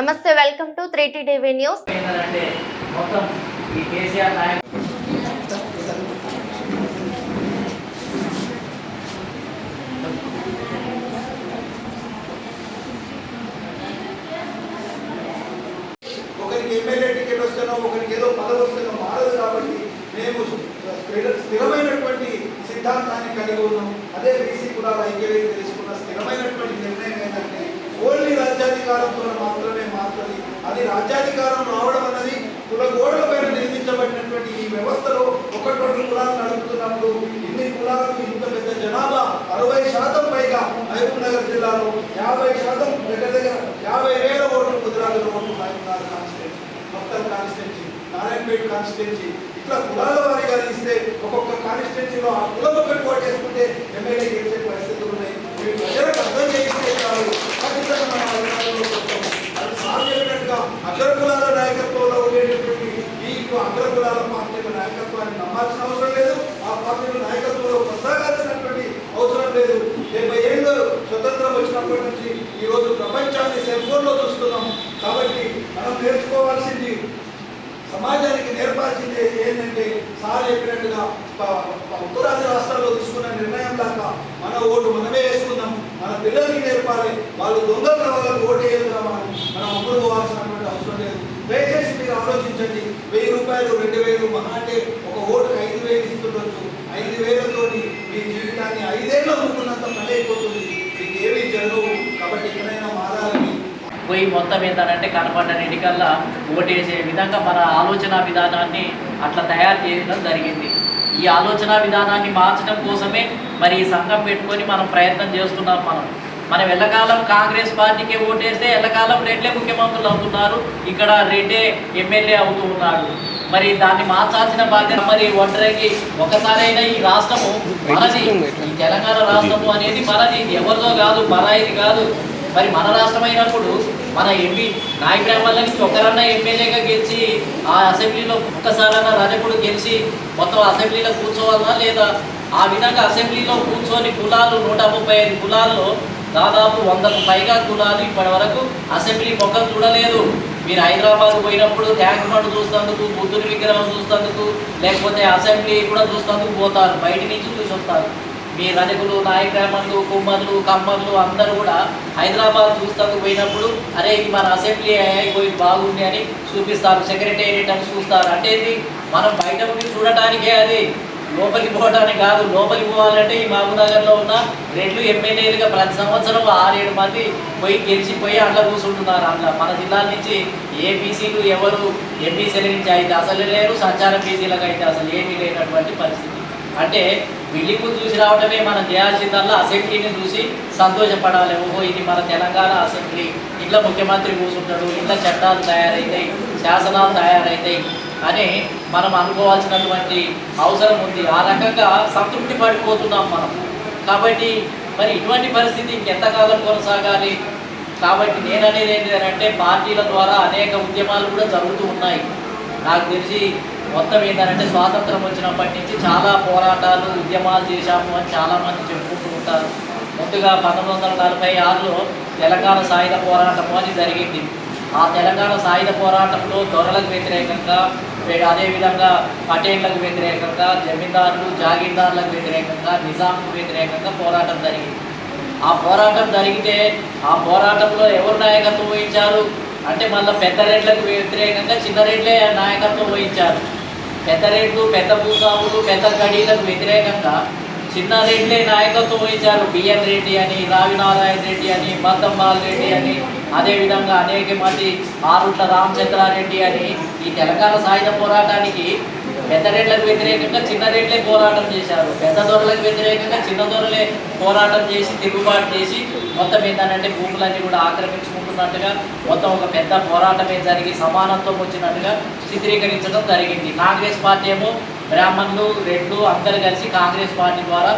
నమస్తే welcome to three TV news. ఏంటంటే మొత్తం ఈ కేసీఆర్ నాయకు ఒకరికి ఎమ్మెల్యే టికెట్ వస్తేనో ఒకరికి ఏదో పదవి వస్తేనో మారదు కాబట్టి మేము స్థిర- స్థిరమైనటువంటి సిద్ధాంతాన్ని కలిగి ఉన్నాం అదే బీసీ కులాల ఐక్యవేది తీసుకున్న స్థిరమైనటువంటి నిర్ణయం ఏంటంటే ఓన్లీ రాజ్యాధికారంతో మాత్రమే మారుతుంది అది రాజ్యాధికారం రావడం అన్నది కుల గోడల పైన నిర్మించబడినటువంటి ఈ వ్యవస్థలో ఒకటి రెండు కులాలు నడుపుతున్నప్పుడు ఇన్ని కులాలకు ఇంత పెద్ద జనాభా అరవై శాతం పైగా మహబూబ్ నగర్ జిల్లాలో యాభై శాతం దగ్గర దగ్గర యాభై వేల ఓట్లు కుదిరాలు ఓట్లు మహబూబ్ నగర్ కాన్స్టిట్యూన్సీ మొత్తం కాన్స్టిట్యూన్సీ నారాయణపేట కాన్స్టిట్యూన్సీ. ఇట్లా కులాల వారీగా ఇస్తే ఒక్కొక్క కాన్స్టిట్యూన్సీలో ఆ కులం ఒకటి ఓటు ఎమ్మెల్యే గెలిచే పరిస్థితులు ఉన్నాయి ఇవి ప్రజలకు అర్థం చేయిస్తే చాలు ఖచ్చితంగా మన అధికారంలోకి వస్తాం. అది సార్ చెప్పినట్టుగా అగ్రకులాల నాయకత్వంలో ఉండేటటువంటి ఈ అగ్రకులాల పార్టీల నాయకత్వాన్ని నమ్మాల్సిన అవసరం లేదు ఆ పార్టీల నాయకత్వంలో కొనసాగాల్సినటువంటి అవసరం లేదు డెబ్బై ఏళ్ళు స్వతంత్రం వచ్చినప్పటి నుంచి ఈ రోజు ప్రపంచాన్ని సెల్ ఫోన్లో చూస్తున్నాం కాబట్టి మనం నేర్చుకోవాల్సింది సమాజానికి నేర్పాల్సింది ఏంటంటే సార్ చెప్పినట్టుగా ఉత్తరాది రాష్ట్రాల్లో తీసుకున్న నిర్ణయం దాకా మన ఓటు మనమే వేసుకుందాం మన పిల్లలకి నేర్పాలి వాళ్ళు దొంగలు వాళ్ళకి ఓటు వేయగలమని మనం మనం అమ్ముడు పోవాల్సినటువంటి అవసరం లేదు. దయచేసి మీరు ఆలోచించండి వెయ్యి రూపాయలు రెండు వేలు మహా అంటే ఒక ఓటుకు ఐదు వేలు ఇస్తుండొచ్చు. ఐదు వేలతోని మీ జీవితాన్ని ఐదేళ్ళు అమ్ముకున్నంత పని అయిపోతుంది మీకు ఏమీ జరగవు కాబట్టి ఎక్కడైనా మారాలని. పోయి మొత్తం ఏంటంటే కనపడన్నిటికల్లా ఓటేసే విధంగా మన ఆలోచన విధానాన్ని అట్లా తయారు చేయడం జరిగింది. ఈ ఆలోచన విధానాన్ని మార్చడం కోసమే మరి ఈ సంఘం పెట్టుకొని మనం ప్రయత్నం చేస్తున్నాం మనం. మనం ఎల్లకాలం కాంగ్రెస్ పార్టీకి ఓటేస్తే ఎల్లకాలం రెడ్లే ముఖ్యమంత్రులు అవుతున్నారు. ఇక్కడ రెడ్డే ఎమ్మెల్యే అవుతూ ఉన్నాడు. మరి దాన్ని మార్చాల్సిన బాధ్యత మరి ఒంటరికి ఒకసారైనా ఈ రాష్ట్రము మనది. ఈ తెలంగాణ రాష్ట్రము అనేది మనది. ఎవరిదో కాదు మనది కాదు. మరి మన రాష్ట్రం అయినప్పుడు మన ఎంపీ నాయక వాళ్ళని ఒకరన్నా ఎమ్మెల్యేగా గెలిచి ఆ అసెంబ్లీలో ఒక్కసారన్నా రజకుడు గెలిచి మొత్తం అసెంబ్లీలో కూర్చోవాలన్నా లేదా ఆ విధంగా అసెంబ్లీలో కూర్చొని కులాలు నూట ముప్పై ఐదు కులాల్లో దాదాపు వందకు పైగా కులాలు ఇప్పటి వరకు అసెంబ్లీ మొక్కలు చూడలేదు. మీరు హైదరాబాద్ పోయినప్పుడు ట్యాంక్ బండ్ చూస్తందుకు బుద్ధుని విగ్రహం చూస్తందుకు లేకపోతే అసెంబ్లీ కూడా చూస్తందుకు పోతారు. బయట నుంచి చూసి వస్తారు. మీ రజకులు నాయకమందు కుమ్మర్లు కమ్మర్లు అందరూ కూడా హైదరాబాద్ చూస్తూ పోయినప్పుడు అరే మన అసెంబ్లీ అయిపోయి బాగుంది అని చూపిస్తారు. సెక్రటేరియట్ అని చూస్తారు. అంటే ఇది మనం బయట ఉండి చూడటానికే అది. లోపలికి పోవడానికి కాదు. లోపలికి పోవాలంటే ఈ మహబూబ్నగర్లో ఉన్న రెండు ఎమ్మెల్యేలుగా ప్రతి సంవత్సరం ఆరేడు మంది పోయి గెలిచిపోయి అట్లా కూర్చుంటున్నారు అట్లా. మన జిల్లా నుంచి ఏ బీసీలు ఎవరు ఎంపీసీల నుంచి అయితే అసలు లేరు సంచార బీసీలకు అయితే అసలు ఏమీ లేనటువంటి పరిస్థితి. అంటే బిల్డింగ్ చూసి రావడమే మనం చేయాల్సిందల్లా అసెంబ్లీని చూసి సంతోషపడాలి. ఓహో ఇది మన తెలంగాణ అసెంబ్లీ. ఇట్లా ముఖ్యమంత్రి కూర్చుంటాడు ఇట్లా చట్టాలు తయారవుతాయి శాసనాలు తయారవుతాయి అని మనం అనుకోవాల్సినటువంటి అవసరం ఉంది. ఆ రకంగా సంతృప్తి పడిపోతున్నాం మనం. కాబట్టి మరి ఇటువంటి పరిస్థితి ఇంకెంతకాలం కొనసాగాలి? కాబట్టి నేను అనేది ఏంటంటే పార్టీల ద్వారా అనేక ఉద్యమాలు కూడా జరుగుతూ ఉన్నాయి. నాకు తెలిసి మొత్తం ఏంటంటే స్వాతంత్రం వచ్చినప్పటి నుంచి చాలా పోరాటాలు ఉద్యమాలు చేశాము అని చాలామంది చెప్పుకుంటూ ఉంటారు. ముందుగా పంతొమ్మిది వందల నలభై ఆరులో తెలంగాణ సాయుధ పోరాటం అని జరిగింది. ఆ తెలంగాణ సాయుధ పోరాటంలో దొరలకు వ్యతిరేకంగా అదేవిధంగా పటేళ్ళకు వ్యతిరేకంగా జమీందారులు జాగీర్దారులకు వ్యతిరేకంగా నిజాంకు వ్యతిరేకంగా పోరాటం జరిగింది. ఆ పోరాటం జరిగితే ఆ పోరాటంలో ఎవరు నాయకత్వం వహించారు? అంటే మళ్ళీ పెద్ద రేట్లకు వ్యతిరేకంగా చిన్న రేట్లే నాయకత్వం వహించారు. పెద్ద రేట్లు పెద్ద భూస్వాములు పెద్ద గడీలకు వ్యతిరేకంగా చిన్న రెడ్లే నాయకత్వం వహించారు. బిఎన్ రెడ్డి అని రావినారాయణ రెడ్డి అని మద్దంబాల్ రెడ్డి అని అదేవిధంగా అనేక మంది ఆరుట్ల రామచంద్రారెడ్డి అని ఈ తెలంగాణ సాయుధ పోరాటానికి పెద్ద రేట్లకు వ్యతిరేకంగా చిన్న రేట్లే పోరాటం చేశారు. పెద్ద ధరలకు వ్యతిరేకంగా చిన్న ధరలే పోరాటం చేసి తిరుగుబాటు చేసి మొత్తం ఏంటంటే భూములన్నీ కూడా ఆక్రమించుకుంటున్నట్టుగా మొత్తం ఒక పెద్ద పోరాటమే జరిగి సమానత్వం వచ్చినట్టుగా చిత్రీకరించడం జరిగింది. కాంగ్రెస్ పార్టీ ఏమో బ్రాహ్మణులు రెడ్లు అందరు కలిసి కాంగ్రెస్ పార్టీ ద్వారా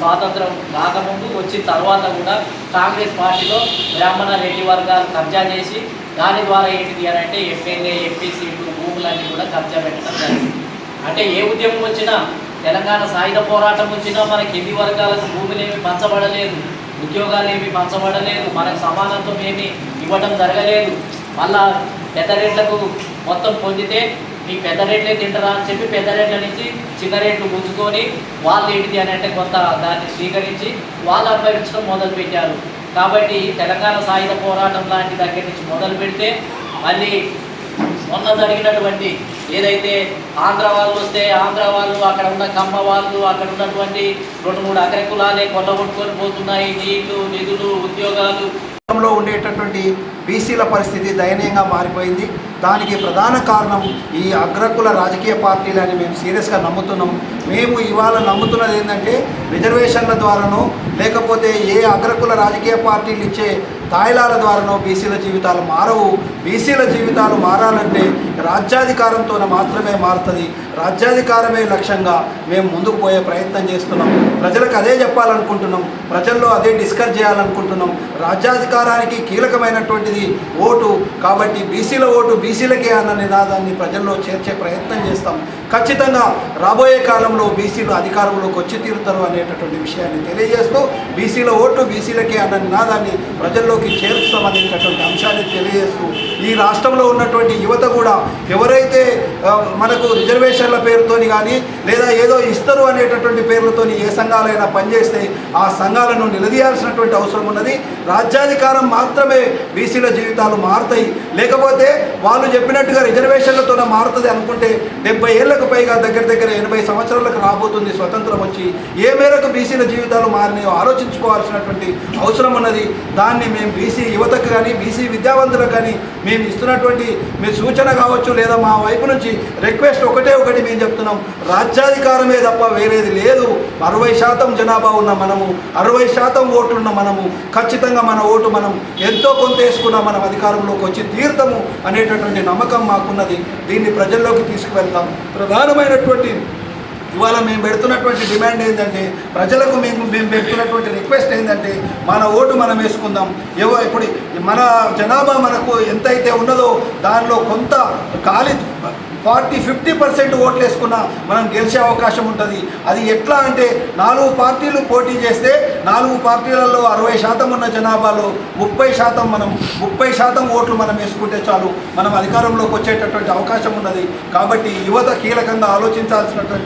స్వాతంత్రం రాకముందు వచ్చిన తర్వాత కూడా కాంగ్రెస్ పార్టీలో బ్రాహ్మణ రెడ్డి వర్గాలు కబ్జా చేసి దాని ద్వారా ఏంటిది అని అంటే ఎమ్మెల్యే ఎంపీ సీట్లు భూములన్నీ కూడా కబ్జా పెట్టడం జరిగింది. అంటే ఏ ఉద్యమం వచ్చినా తెలంగాణ సాయుధ పోరాటం వచ్చినా మనకి కింది వర్గాలకు భూములేమి పంచబడలేదు ఉద్యోగాలు ఏమి పంచబడలేదు మనకు సమానత్వం ఏమి ఇవ్వడం జరగలేదు. మళ్ళా పెద్ద రేట్లకు మొత్తం పొందితే మీ పెద్ద రేట్లే తింటారా అని చెప్పి పెద్ద రేట్ల నుంచి చిన్న రేట్లు ఉంచుకొని వాళ్ళు ఏంటిది అని అంటే కొంత దాన్ని స్వీకరించి వాళ్ళు అనుభవించడం మొదలు పెట్టారు కాబట్టి తెలంగాణ సాయుధ పోరాటం లాంటి దగ్గర నుంచి మొదలు పెడితే మళ్ళీ మొన్న జరిగినటువంటి ఏదైతే ఆంధ్ర వాళ్ళు వస్తే ఆంధ్ర వాళ్ళు అక్కడ ఉన్న కమ్మ వాళ్ళు అక్కడ ఉన్నటువంటి రెండు మూడు అగ్ర కులాలే కొట్టగొట్టుకొని పోతున్నాయి. నీళ్ళు నిధులు ఉద్యోగాలు. రాష్ట్రంలో ఉండేటటువంటి బీసీల పరిస్థితి దయనీయంగా మారిపోయింది. దానికి ప్రధాన కారణం ఈ అగ్రకుల రాజకీయ పార్టీలని మేము సీరియస్గా నమ్ముతున్నాం. మేము ఇవాళ నమ్ముతున్నది ఏంటంటే రిజర్వేషన్ల ద్వారానో లేకపోతే ఏ అగ్రకుల రాజకీయ పార్టీలు ఇచ్చే తాయిలాల ద్వారానో బీసీల జీవితాలు మారవు. బీసీల జీవితాలు మారాలంటే రాజ్యాధికారంతో మాత్రమే మారుతుంది. రాజ్యాధికారమే లక్ష్యంగా మేము ముందుకు పోయే ప్రయత్నం చేస్తున్నాం. ప్రజలకు అదే చెప్పాలనుకుంటున్నాం. ప్రజల్లో అదే డిస్కస్ చేయాలనుకుంటున్నాం. రాజ్యాధికారానికి కీలకమైనటువంటిది ఓటు. కాబట్టి బీసీల ఓటు బీసీలకే అన్న నినాదాన్ని ప్రజల్లో చేర్చే ప్రయత్నం చేస్తాం. ఖచ్చితంగా రాబోయే కాలంలో బీసీలు అధికారంలోకి వచ్చి తీరుతారు అనేటటువంటి విషయాన్ని తెలియజేస్తూ బీసీల ఓటు బీసీలకే అన్న నినాదాన్ని ప్రజల్లోకి చేరుస్తామనేటటువంటి అంశాన్ని తెలియజేస్తూ ఈ రాష్ట్రంలో ఉన్నటువంటి యువత కూడా ఎవరైతే మనకు రిజర్వేషన్ల పేరుతోని కానీ లేదా ఏదో ఇస్తారు అనేటటువంటి పేర్లతోని ఏ సంఘాలైనా పనిచేస్తే ఆ సంఘాలను నిలదీయాల్సినటువంటి అవసరం ఉన్నది. రాజ్యాధికారం మాత్రమే బీసీల జీవితాలు మారుతాయి. లేకపోతే వాళ్ళు చెప్పినట్టుగా రిజర్వేషన్లతోనే మారుతుంది అనుకుంటే డెబ్బై ఏళ్ళకు పైగా దగ్గర దగ్గర ఎనభై సంవత్సరాలకు రాబోతుంది స్వతంత్రం వచ్చి ఏ మేరకు బీసీల జీవితాలు మారినాయో ఆలోచించుకోవాల్సినటువంటి అవసరం ఉన్నది. దాన్ని మేము బీసీ యువతకు కానీ బీసీ విద్యావంతులకు కానీ మేము ఇస్తున్నటువంటి మీ సూచన కావచ్చు లేదా మా వైపు నుంచి రిక్వెస్ట్ ఒకటే ఒకటి మేము చెప్తున్నాం. రాజ్యాధికారమే తప్ప వేరేది లేదు. అరవై శాతం జనాభా ఉన్న మనము అరవై శాతం ఓటున్న మనము ఖచ్చితంగా మన ఓటు మనం ఎంతో కొంత వేసుకున్న మనం అధికారంలోకి వచ్చి తీర్థము అనేటటువంటి నమ్మకం మాకున్నది. దీన్ని ప్రజల్లోకి తీసుకువెళ్తాం. ప్రధానమైనటువంటి ఇవాళ మేము పెడుతున్నటువంటి డిమాండ్ ఏంటంటే ప్రజలకు మేము మేము పెడుతున్నటువంటి రిక్వెస్ట్ ఏంటంటే మన ఓటు మనం వేసుకుందాం. ఏవో ఇప్పుడు మన జనాభా మనకు ఎంతైతే ఉన్నదో దానిలో కొంత ఖాళీ ఫార్టీ ఫిఫ్టీ పర్సెంట్ ఓట్లు వేసుకున్నా మనం గెలిచే అవకాశం ఉంటుంది. అది ఎట్లా అంటే నాలుగు పార్టీలు పోటీ చేస్తే నాలుగు పార్టీలలో అరవై శాతం ఉన్న జనాభాలో ముప్పై శాతం మనం ముప్పై శాతం ఓట్లు మనం వేసుకుంటే చాలు. మనం అధికారంలోకి వచ్చేటటువంటి అవకాశం ఉన్నది. కాబట్టి యువత కీలకంగా ఆలోచించాల్సినటువంటి